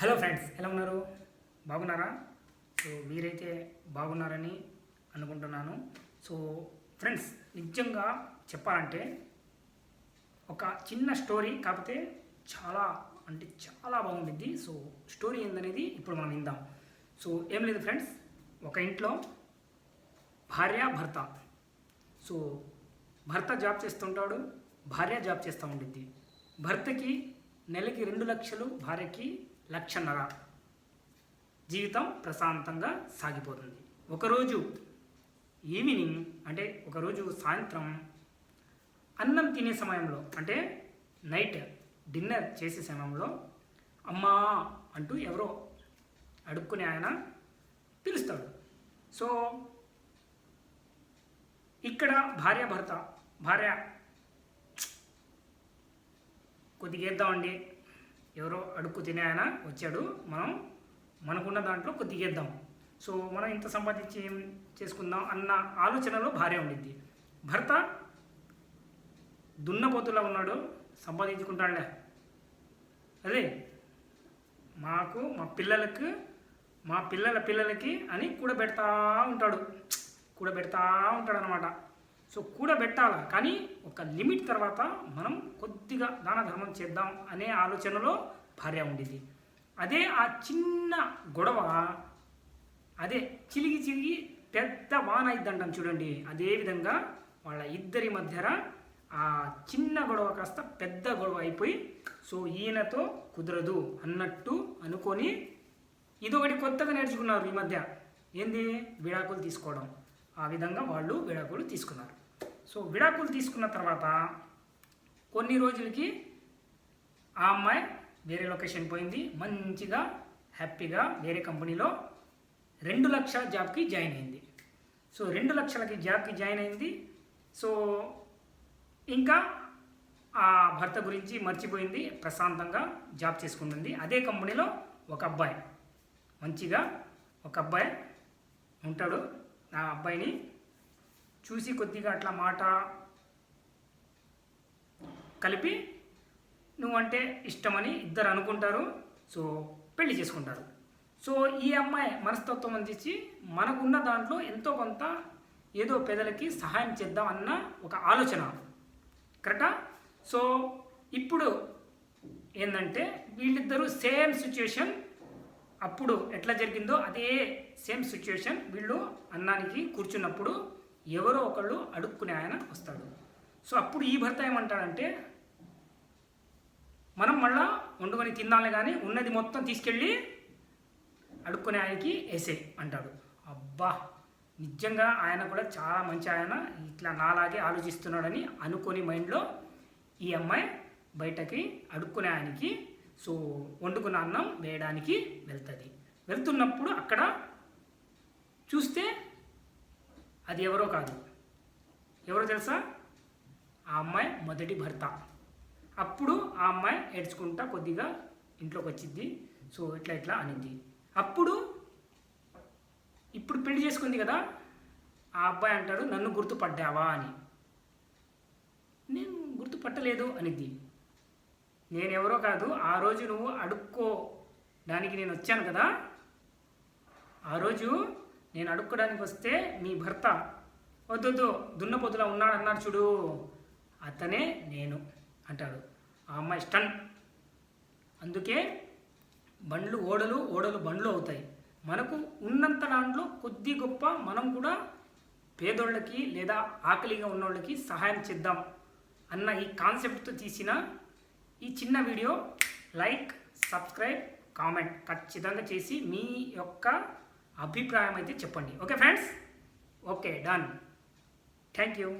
Hello friends ఎలా ఉన్నారు? బాగున్నారా? సో మీరైతే బాగున్నారని అనుకుంటున్నాను. సో ఫ్రెండ్స్ నిజంగా చెప్పాలంటే ఒక చిన్న స్టోరీ కాకపోతే చాలా అంటే చాలా బాగుంటుంది సో స్టోరీ ఏందనేది ఇప్పుడు మనం విందాం. సో ఏం లేదు ఫ్రెండ్స్ ఒక ఇంట్లో భార్య భర్త. సో భర్త జాబ్ చేస్తుంటాడు భార్య జాబ్ చేస్తూ ఉండిద్ది. భర్తకి నెలకి రెండు లక్షలు భార్యకి లక్షన్నర. జీవితం ప్రశాంతంగా సాగిపోతుంది. ఒకరోజు ఈవినింగ్ అంటే ఒకరోజు సాయంత్రం అన్నం తినే సమయంలో అంటే నైట్ డిన్నర్ చేసే సమయంలో అమ్మా అంటూ ఎవరో అడుక్కునే ఆయన పిలుస్తాడు. సో ఇక్కడ భార్య భర్త భార్య కొద్దిగా వేద్దామండి ఎవరో అడుక్కు తినే ఆయన వచ్చాడు. మనం మనకున్న దాంట్లో కొద్దిగా వేద్దాం సో మనం ఇంత సంపాదించి ఏం చేసుకుందాం అన్న ఆలోచనలో భార్య ఉండిద్ది భర్త దున్నపోతులా ఉన్నాడు. సంపాదించుకుంటాడులే. అదే మాకు మా పిల్లలకు మా పిల్లల పిల్లలకి అని కూడబెడతా ఉంటాడు. కూడబెడతా ఉంటాడు అనమాట సో కూడబెట్టాల? కానీ ఒక లిమిట్ తర్వాత మనం కొద్దిగా దాన ధర్మం చేద్దాం అనే ఆలోచనలో భార్య ఉండేది. అదే ఆ చిన్న గొడవ అదే చిలిగి చిలిగి పెద్ద వాన ఇద్దంటాం చూడండి. అదే విధంగా వాళ్ళ ఇద్దరి మధ్యన ఆ చిన్న గొడవ కాస్త పెద్ద గొడవ అయిపోయి సో ఈయనతో కుదరదు అన్నట్టు అనుకొని ఇదొకటి కొత్తగా నేర్చుకున్నారు ఈ మధ్య. ఏంది? విడాకులు తీసుకోవడం. ఆ విధంగా వాళ్ళు విడాకులు తీసుకున్నారు. సో విడాకులు తీసుకున్న తర్వాత కొన్ని రోజులకి ఆ అమ్మాయి వేరే లొకేషన్ పోయింది మంచిగా హ్యాపీగా వేరే కంపెనీలో రెండు లక్షల జాబ్కి జాయిన్ అయింది. సో రెండు లక్షలకి జాబ్కి జాయిన్ అయింది. సో ఇంకా ఆ భర్త గురించి మర్చిపోయింది ప్రశాంతంగా జాబ్ చేసుకుంటుంది. అదే కంపెనీలో ఒక అబ్బాయి మంచిగా ఒక అబ్బాయి ఉంటాడు. ఆ అబ్బాయిని చూసి కొద్దిగా అట్లా మాట కలిపి నువ్వంటే ఇష్టమని ఇద్దరు అనుకుంటారు. సో పెళ్ళి చేసుకుంటారు. సో ఈ అమ్మాయి మనస్తత్వం అందించి మనకున్న దాంట్లో ఎంతో కొంత ఏదో పేదలకి సహాయం చేద్దాం అన్న ఒక ఆలోచన. కరెక్టా? సో ఇప్పుడు ఏంటంటే వీళ్ళిద్దరూ సేమ్ సిచ్యుయేషన్ అప్పుడు ఎట్లా జరిగిందో అదే సేమ్ సిచ్యుయేషన్ వీళ్ళు అన్నానికి కూర్చున్నప్పుడు ఎవరో ఒకళ్ళు అడుక్కునే ఆయన వస్తాడు. సో అప్పుడు ఈ భర్త ఏమంటాడంటే మనం మళ్ళా వండుకొని తినాలి కానీ ఉన్నది మొత్తం తీసుకెళ్ళి అడుక్కునే ఆయనకి వేసే అంటాడు. అబ్బా నిజంగా ఆయన కూడా చాలా మంచి ఆయన ఇట్లా నాలాగే ఆలోచిస్తున్నాడని అనుకొని మైండ్లో ఈ అమ్మాయి బయటకి అడుక్కునే ఆయనకి సో వండుకున్న అన్నం వేయడానికి వెళ్తుంది. వెళ్తున్నప్పుడు అక్కడ చూస్తే అది ఎవరో కాదు. ఎవరో తెలుసా? ఆ అమ్మాయి మొదటి భర్త. అప్పుడు ఆ అమ్మాయి ఏడ్చుకుంటా కొద్దిగా ఇంట్లోకి వచ్చింది. సో ఇట్లా ఇట్లా అనింది. అప్పుడు ఇప్పుడు పెళ్ళి చేసుకుంది కదా? ఆ అబ్బాయి అంటాడు నన్ను గుర్తుపడ్డావా? అని. నేను గుర్తుపట్టలేదు అనిద్ది నేనెవరో కాదు. ఆ రోజు నువ్వు అడుక్కో. దానికి నేను వచ్చాను కదా? ఆ రోజు నేను అడుక్కోడానికి వస్తే మీ భర్త వద్దొద్దు దున్నపోతులా ఉన్నాడు అన్నాడు చూడు అతనే నేను అంటాడు. ఆ అమ్మాయి స్టన్. అందుకే బండ్లు ఓడలు ఓడలు బండ్లు అవుతాయి. మనకు ఉన్నంత దాంట్లో కొద్ది గొప్ప మనం కూడా పేదోళ్ళకి లేదా ఆకలిగా ఉన్నోళ్ళకి సహాయం చేద్దాం అన్న ఈ కాన్సెప్ట్తో తీసిన ఈ చిన్న వీడియో లైక్ సబ్స్క్రైబ్ కామెంట్ ఖచ్చితంగా చేసి మీ యొక్క అభిప్రాయం అయితే చెప్పండి. Okay friends? Okay done. Thank you.